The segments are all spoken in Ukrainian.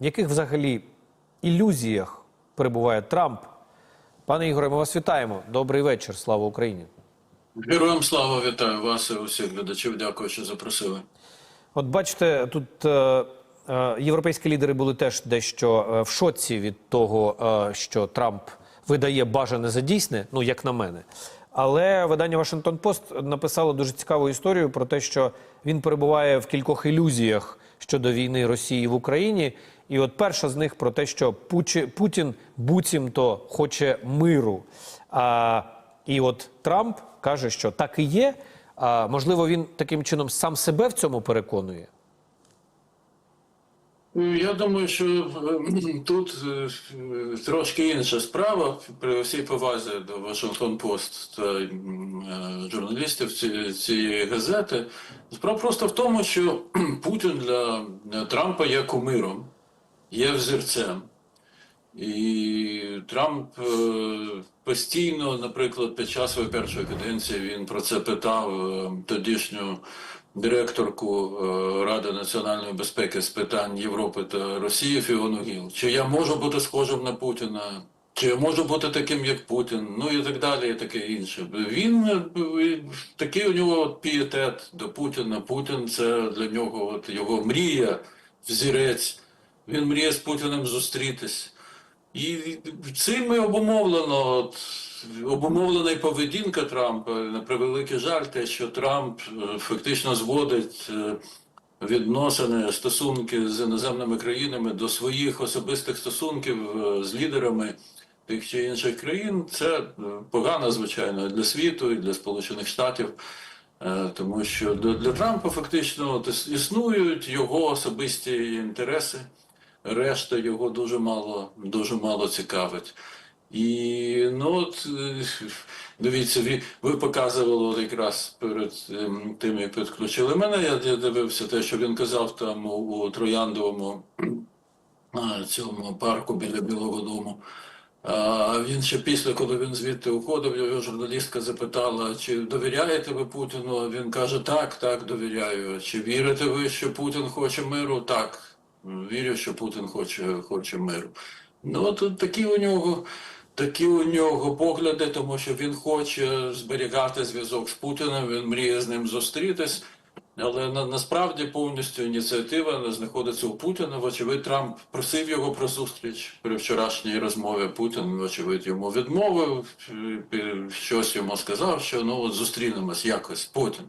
В яких взагалі ілюзіях перебуває Трамп? Пане Ігоре, ми вас вітаємо. Добрий вечір. Слава Україні. Героям слава вітаю вас і усіх глядачів. Дякую, що запросили. От бачите, тут е, е, європейські лідери були теж дещо е, в шоці від того, е, що Трамп видає бажане за дійсне, ну як на мене. Але видання Вашингтон Пост написало дуже цікаву історію про те, що він перебуває в кількох ілюзіях щодо війни Росії в Україні. І от перша з них про те, що Пучі, Путін буцімто хоче миру. А, і от Трамп каже, що так і є. А, можливо, він таким чином сам себе в цьому переконує. Я думаю, що е, тут е, е, трошки інша справа при всій повазі до Вашингтон Пост та журналістів цієї газети. Справа просто в тому, що Путін для Трампа є кумиром, є взірцем. І Трамп постійно, наприклад, під час своєї першої каденції він про це питав тодішню директорку е, Ради національної безпеки з питань Європи та Росії Фіону Гіл. Чи я можу бути схожим на Путіна? Чи я можу бути таким, як Путін? Ну і так далі, і таке інше. Він е, такий у нього от пієтет до Путіна. Путін це для нього от його мрія, взірець. Він мріє з Путіним зустрітись. І цим і обумовлено, от, обумовлена і поведінка Трампа, на превеликий жаль, те, що Трамп е, фактично зводить е, відносини, стосунки з іноземними країнами до своїх особистих стосунків е, з лідерами тих чи інших країн. Це погано, звичайно, для світу, і для Сполучених Штатів. Тому що для, Трампа фактично існують його особисті інтереси решта його дуже мало, дуже мало цікавить. І ну от е, дивіться, ви, ви показували от якраз перед ем, тим, як підключили мене. Я, я дивився те, що він казав там у, у Трояндовому цьому парку біля Білого Дому. А він ще після, коли він звідти уходив, його журналістка запитала, чи довіряєте ви Путіну? Він каже, так, так, довіряю. Чи вірите ви, що Путін хоче миру? Так. Вірю, що Путін хоче, хоче миру. Ну, от такі у нього. Такі у нього погляди, тому що він хоче зберігати зв'язок з Путіним, він мріє з ним зустрітись. Але на, насправді повністю ініціатива не знаходиться у Путіна. Вочевидь, Трамп просив його про зустріч при вчорашній розмові. Путін, вочевидь, йому відмовив, щось йому сказав, що ну от зустрінемось якось потім,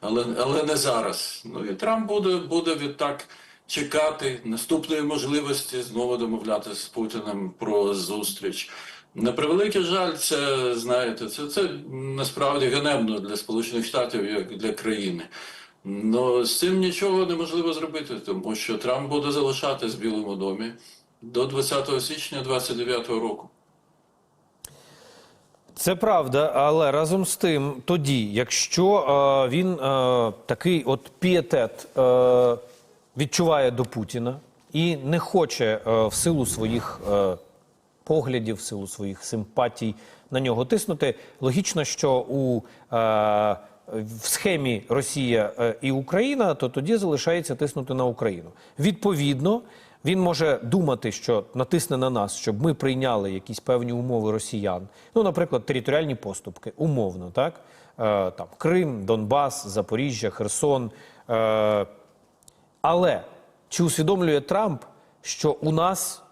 але, але не зараз. Ну і Трамп буде, буде відтак чекати наступної можливості знову домовлятися з Путіним про зустріч. На превеликий жаль, це знаєте, це, це насправді ганебно для Сполучених Штатів як для країни. Ну з цим нічого неможливо зробити, тому що Трамп буде залишатись в Білому домі до 20 січня 29 року. Це правда, але разом з тим, тоді, якщо е, він е, такий от пієтет е, відчуває до Путіна і не хоче е, в силу своїх е, поглядів, в силу своїх симпатій на нього тиснути, логічно, що у е, в схемі Росія е, і Україна, то тоді залишається тиснути на Україну. Відповідно, він може думати, що натисне на нас, щоб ми прийняли якісь певні умови росіян. Ну, наприклад, територіальні поступки, умовно, так е, там Крим, Донбас, Запоріжжя, Херсон. Е, але чи усвідомлює Трамп, що у нас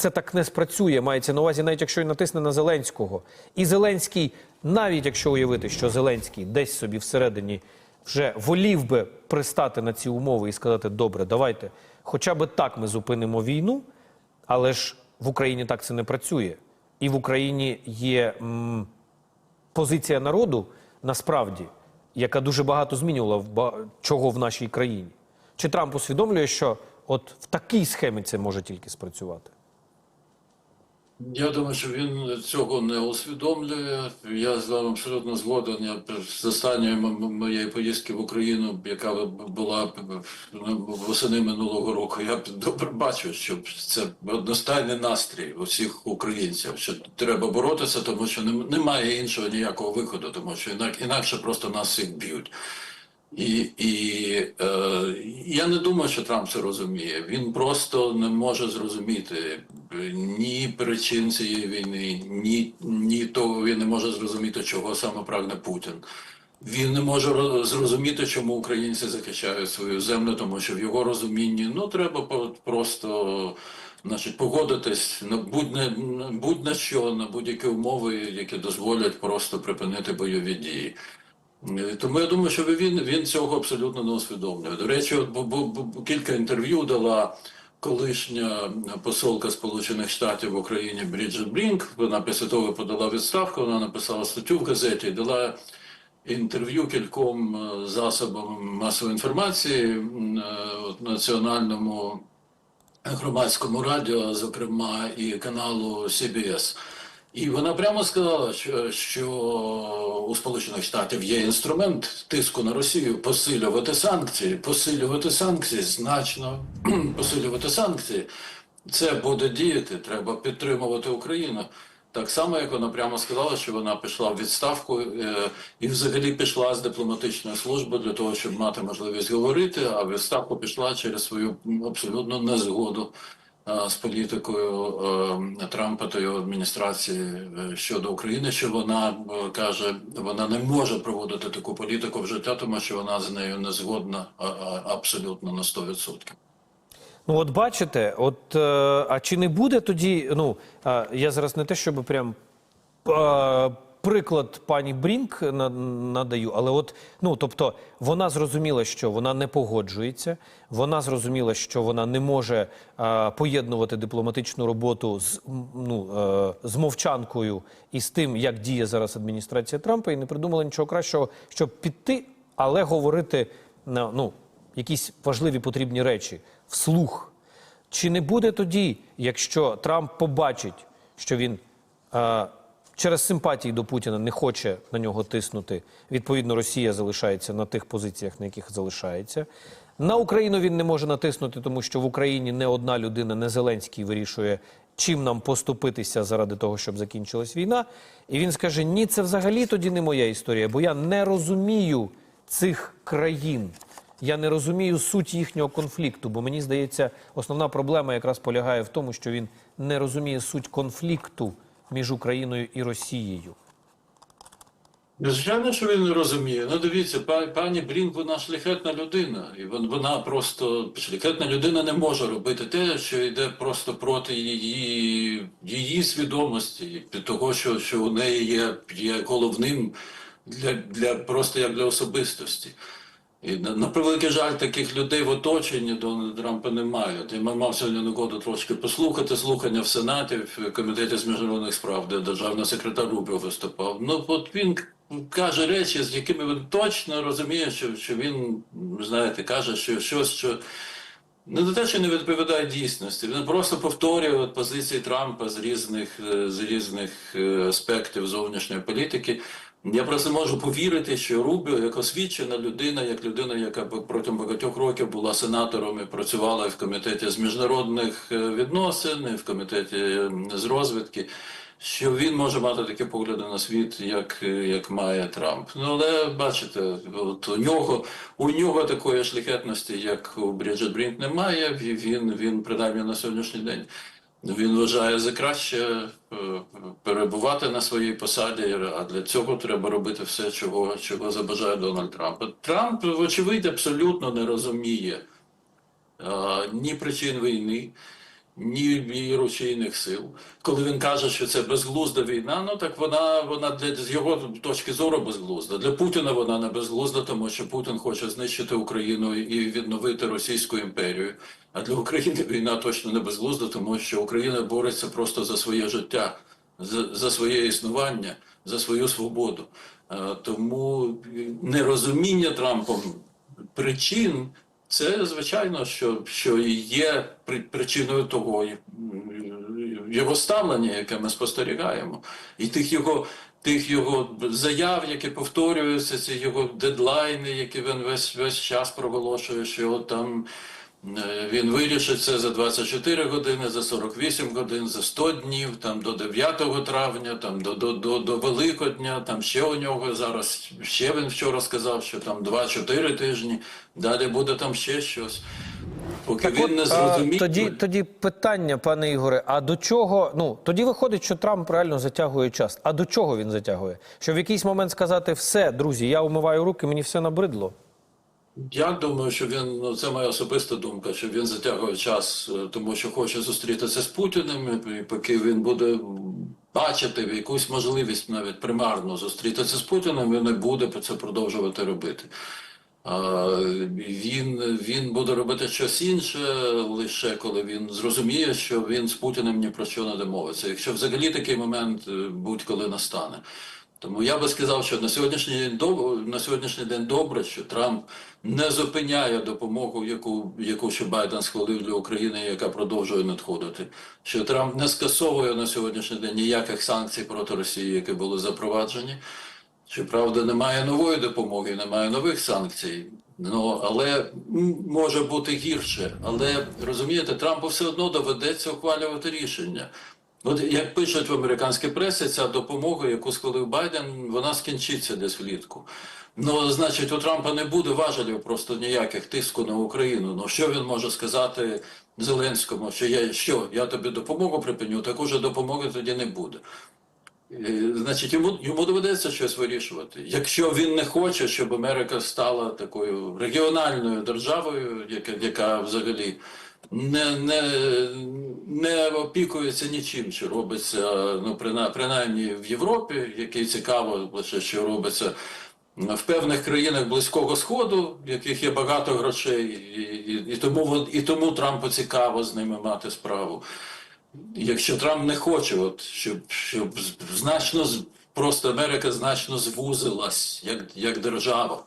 це так не спрацює, мається на увазі, навіть якщо він натисне на Зеленського. І Зеленський, навіть якщо уявити, що Зеленський десь собі всередині вже волів би пристати на ці умови і сказати: добре, давайте, хоча б так ми зупинимо війну, але ж в Україні так це не працює. І в Україні є м, позиція народу насправді, яка дуже багато змінювала в чого в нашій країні. Чи Трамп усвідомлює, що от в такій схемі це може тільки спрацювати? Я думаю, що він цього не усвідомлює. Я з вами абсолютно згоден. Я з останньої моєї поїздки в Україну, яка була ну, восени минулого року, я добре бачу, що це одностайний настрій усіх українців, що треба боротися, тому що нем- немає іншого ніякого виходу, тому що інак, інакше просто нас всіх б'ють. І, і е, я не думаю, що Трамп це розуміє. Він просто не може зрозуміти е, ні причин цієї війни, ні, ні того він не може зрозуміти, чого саме прагне Путін. Він не може зрозуміти, чому українці захищають свою землю, тому що в його розумінні ну треба просто значить, погодитись на будь-на будь-на що, на будь-які умови, які дозволять просто припинити бойові дії. Тому я думаю, що він, він цього абсолютно не усвідомлює. До речі, от бу- бу- бу- кілька інтерв'ю дала колишня посолка Сполучених Штатів в Україні Бріджит Брінк. Вона після того подала відставку. Вона написала статтю в газеті і дала інтерв'ю кільком е, засобам масової інформації е, от, національному громадському радіо, зокрема і каналу CBS. І вона прямо сказала, що, що у Сполучених Штатів є інструмент тиску на Росію посилювати санкції, посилювати санкції, значно посилювати санкції. Це буде діяти, треба підтримувати Україну. Так само, як вона прямо сказала, що вона пішла в відставку е, і взагалі пішла з дипломатичної служби для того, щоб мати можливість говорити, а в відставку пішла через свою абсолютно незгоду з політикою е, Трампа та його адміністрації е, щодо України, що вона е, каже, вона не може проводити таку політику в життя, тому що вона з нею не згодна абсолютно на 100%. Ну, от бачите, от е, а чи не буде тоді? Ну е, я зараз не те, щоб прям е, приклад пані Брінк на- надаю, але от ну тобто вона зрозуміла, що вона не погоджується. Вона зрозуміла, що вона не може е, поєднувати дипломатичну роботу з ну е, з мовчанкою і з тим, як діє зараз адміністрація Трампа, і не придумала нічого кращого, щоб піти, але говорити на ну якісь важливі потрібні речі вслух. Чи не буде тоді, якщо Трамп побачить, що він е, через симпатії до Путіна не хоче на нього тиснути, відповідно, Росія залишається на тих позиціях, на яких залишається. На Україну він не може натиснути, тому що в Україні не одна людина, не Зеленський вирішує, чим нам поступитися заради того, щоб закінчилась війна. І він скаже: ні, це взагалі тоді не моя історія, бо я не розумію цих країн. Я не розумію суть їхнього конфлікту, бо мені здається, основна проблема якраз полягає в тому, що він не розуміє суть конфлікту між Україною і Росією. Звичайно, що він не розуміє. Ну, дивіться, па- пані Брінк, вона шляхетна людина. І вона просто шляхетна людина не може робити те, що йде просто проти її, її свідомості, того, що, що у неї є, є головним для, для просто як для особистості. І на, превеликий жаль, таких людей в оточенні Дональда Трампа немає. От Я мав сьогодні нагоду трошки послухати слухання в Сенаті, в комітеті з міжнародних справ, де державний секретар Рубіо виступав. Ну от він каже речі, з якими він точно розуміє, що, що він, знаєте, каже, що щось, що не те, що не відповідає дійсності. Він просто повторює от позиції Трампа з різних, е, з різних е, аспектів зовнішньої політики. Я просто можу повірити, що Рубіо, як освічена людина, як людина, яка протягом багатьох років була сенатором і працювала в комітеті з міжнародних е, відносин, в комітеті з розвідки, що він може мати такі погляди на світ, як, е, як має Трамп. Ну але бачите, от у нього у нього такої шляхетності, як у Бріджит Брінк, немає. Він він принаймні на сьогоднішній день. Він вважає за краще е, перебувати на своїй посаді, а для цього треба робити все, чого, чого забажає Дональд Трамп. Трамп, вочевидь, абсолютно не розуміє а, ні причин війни, ні її рушійних сил. Коли він каже, що це безглузда війна, ну так вона, вона для з його точки зору безглузда. Для Путіна вона не безглузда, тому що Путін хоче знищити Україну і відновити Російську імперію. А для України війна точно не безглузда, тому що Україна бореться просто за своє життя, за, за своє існування, за свою свободу. Е, Тому нерозуміння Трампом причин це звичайно, що, що і є при- причиною того його ставлення, яке ми спостерігаємо, і тих його. Тих його заяв, які повторюються, ці його дедлайни, які він весь весь час проголошує, що там Він вирішить це за 24 години, за 48 годин, за 100 днів, там до 9 травня, там до, до, до, до Великодня, там ще у нього зараз, ще він вчора сказав, що там 2-4 тижні, далі буде там ще щось. Поки Так він от, не а, зрозуміє. тоді, тоді питання, пане Ігоре, а до чого? Ну тоді виходить, що Трамп реально затягує час. А до чого він затягує? Щоб в якийсь момент сказати все, друзі, я умиваю руки, мені все набридло. Я думаю, що він ну це моя особиста думка, що він затягує час, е, тому що хоче зустрітися з Путіним, і поки він буде бачити якусь можливість навіть примарно зустрітися з Путіним, він не буде це продовжувати робити. А, Він, він буде робити щось інше лише коли він зрозуміє, що він з Путіним ні про що не домовиться. Якщо взагалі такий момент е, будь-коли настане. Тому я би сказав, що на сьогоднішній день доб- на сьогоднішній день добре, що Трамп не зупиняє допомогу, яку, яку ще Байден схвалив для України, яка продовжує надходити. Що Трамп не скасовує на сьогоднішній день ніяких санкцій проти Росії, які були запроваджені. Щоправда, немає нової допомоги, немає нових санкцій. Ну, але може бути гірше. Але розумієте, Трампу все одно доведеться ухвалювати рішення. От як пишуть в американській пресі, ця допомога, яку схвалив Байден, вона скінчиться десь влітку. Ну, значить, у Трампа не буде важелів просто ніяких тиску на Україну. Ну що він може сказати Зеленському, що я що, я тобі допомогу припиню, так уже допомоги тоді не буде. Е, Значить, йому, йому доведеться щось вирішувати. Якщо він не хоче, щоб Америка стала такою регіональною державою, яка, яка взагалі не, не, не опікується нічим, що робиться, ну, прина- принаймні в Європі, яке цікаво, лише що робиться в певних країнах Близького Сходу, в яких є багато грошей, і, і, і, тому, і тому Трампу цікаво з ними мати справу. Якщо Трамп не хоче, от, щоб, щоб значно просто Америка значно звузилась як, як держава,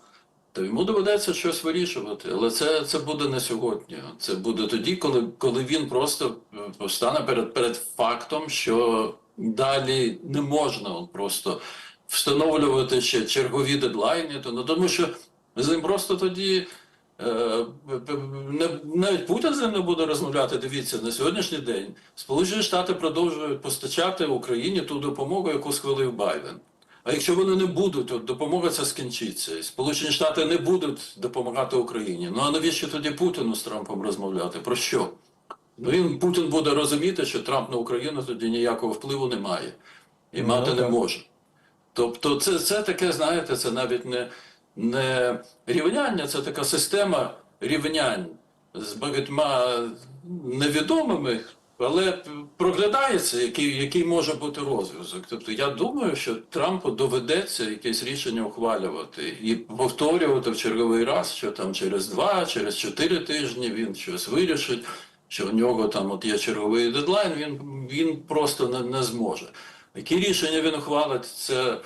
то йому доведеться щось вирішувати. Але це, це буде не сьогодні. Це буде тоді, коли, коли він просто е, постане перед, перед фактом, що далі не можна просто встановлювати ще чергові дедлайни, то, ну, тому що з ним просто тоді. Е, навіть Путін з ним не буде розмовляти. Дивіться, на сьогоднішній день Сполучені Штати продовжують постачати Україні ту допомогу, яку схвалив Байден. А якщо вони не будуть, то допомога ця скінчиться. Сполучені Штати не будуть допомагати Україні. Ну а навіщо тоді Путіну з Трампом розмовляти? Про що? Ну він Путін буде розуміти, що Трамп на Україну тоді ніякого впливу не має і Ну, мати не може. Тобто, це, це таке, знаєте, це навіть не, не рівняння, це така система рівнянь з багатьма невідомими, але проглядається, який, який може бути розв'язок. Тобто я думаю, що Трампу доведеться якесь рішення ухвалювати і повторювати в черговий раз, що там через два, через чотири тижні він щось вирішить, що в нього там от є черговий дедлайн, він, він просто не, не зможе. Які рішення він ухвалить, це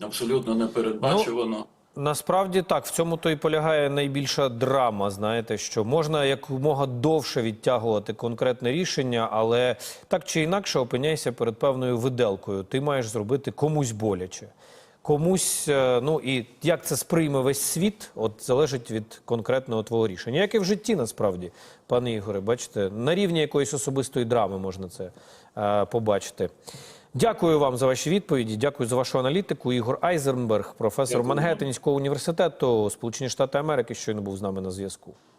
абсолютно непередбачувано. Насправді так, в цьому то і полягає найбільша драма. Знаєте, що можна якомога довше відтягувати конкретне рішення, але так чи інакше опиняйся перед певною виделкою. Ти маєш зробити комусь боляче. Комусь, е, ну і як це сприйме весь світ, от залежить від конкретного твого рішення. Як і в житті, насправді, пане Ігоре, бачите, на рівні якоїсь особистої драми можна це е, побачити. Дякую вам за ваші відповіді. Дякую за вашу аналітику. Ігор Айзенберг, професор Дякую. Мангеттенського університету Сполучені Штати Америки, щойно був з нами на зв'язку.